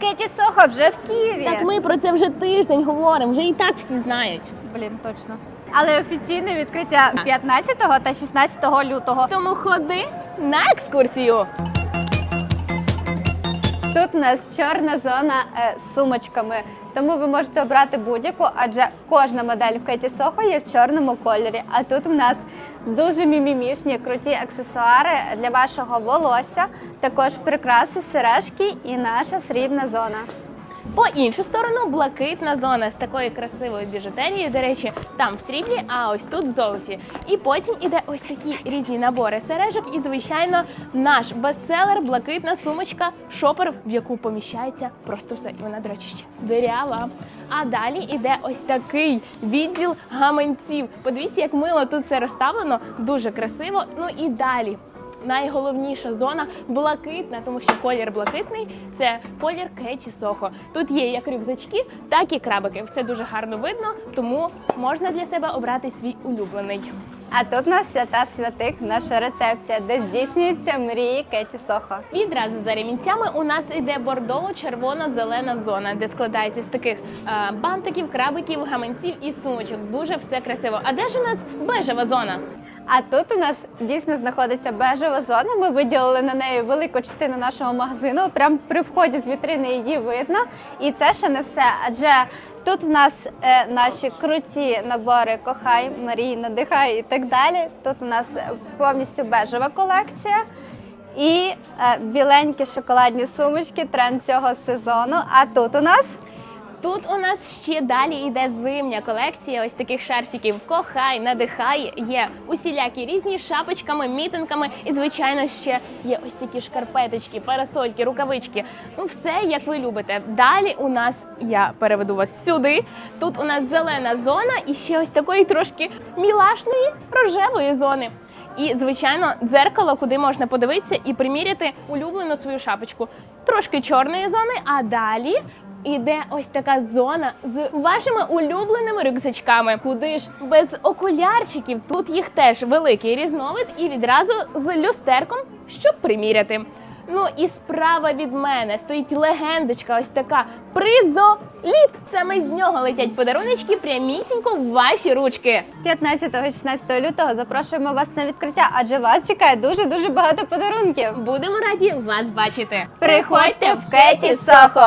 Кеті Сохо вже в Києві. Так ми про це вже тиждень говоримо, вже і так всі знають. Блін, точно. Але офіційне відкриття 15 та 16 лютого. Тому ходи на екскурсію. Тут у нас чорна зона е, з сумочками, тому ви можете обрати будь-яку, адже кожна модель в Кеті Сохо є в чорному кольорі. А тут у нас дуже мімімішні круті аксесуари для вашого волосся, також прикраси, сережки і наша срібна зона. По іншу сторону блакитна зона з такою красивою біжутерією. До речі, там в сріблі, а ось тут в золоті. І потім іде ось такі різні набори сережок. І, звичайно, наш бестселер блакитна сумочка шопер, в яку поміщається просто все. І вона, до речі, ще дирява. А далі іде ось такий відділ гаманців. Подивіться, як мило тут все розставлено, дуже красиво. Ну і далі. Найголовніша зона блакитна, тому що колір блакитний це колір Кеті Сохо. Тут є як рюкзачки, так і крабики. Все дуже гарно видно, тому можна для себе обрати свій улюблений. А тут у нас свята святих, наша рецепція, де здійснюються мрії Кеті Сохо. Відразу за ремінцями у нас іде бордово-червона-зелена зона, де складається з таких е, бантиків, крабиків, гаманців і сумочок. Дуже все красиво. А де ж у нас бежева зона? А тут у нас дійсно знаходиться бежева зона. Ми виділили на неї велику частину нашого магазину. Прямо при вході з вітрини її видно. І це ще не все. Адже тут у нас е, наші круті набори Кохай, Марій, надихай і так далі. Тут у нас повністю бежева колекція. І е, біленькі шоколадні сумочки, тренд цього сезону. А тут у нас Тут у нас ще далі йде зимня колекція ось таких шарфіків. Кохай, надихай, є усілякі різні шапочками, мітинками, і звичайно ще є ось такі шкарпеточки, парасольки, рукавички. Ну все як ви любите. Далі у нас я переведу вас сюди. Тут у нас зелена зона і ще ось такої трошки мілашної рожевої зони. І, звичайно, дзеркало, куди можна подивитися і приміряти улюблену свою шапочку. Трошки чорної зони, а далі іде ось така зона з вашими улюбленими рюкзачками. Куди ж без окулярчиків? Тут їх теж великий різновид і відразу з люстерком, щоб приміряти. Ну і справа від мене стоїть легендочка, ось така призоліт. Саме з нього летять подаруночки прямісінько в ваші ручки. 15-16 лютого запрошуємо вас на відкриття, адже вас чекає дуже дуже багато подарунків. Будемо раді вас бачити. Приходьте в Кеті Сохо!